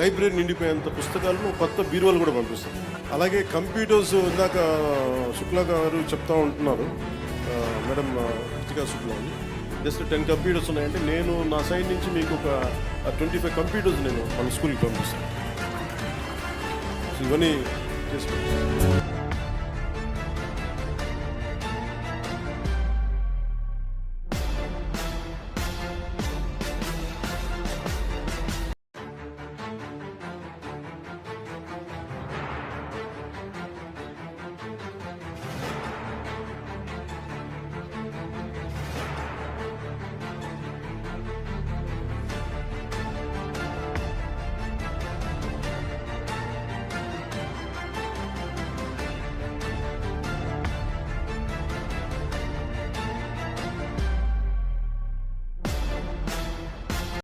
Library నిండిపోయేంత పుస్తకాలను కొత్త బీరువాలు కూడా పంపిస్తాం అలాగే కంప్యూటర్స్ ఇందాక శుక్లా గారు చెప్తా ఉంటున్నారు. మేడం రుచికా శుక్లా అని జస్ట్ టెన్ కంప్యూటర్స్ ఉన్నాయంటే నేను నా సైడ్ నుంచి మీకు ఒక ట్వంటీ ఫైవ్ కంప్యూటర్స్ నేను మన స్కూల్కి పంపిస్తాను. ఇవన్నీ చేసుకుంటాను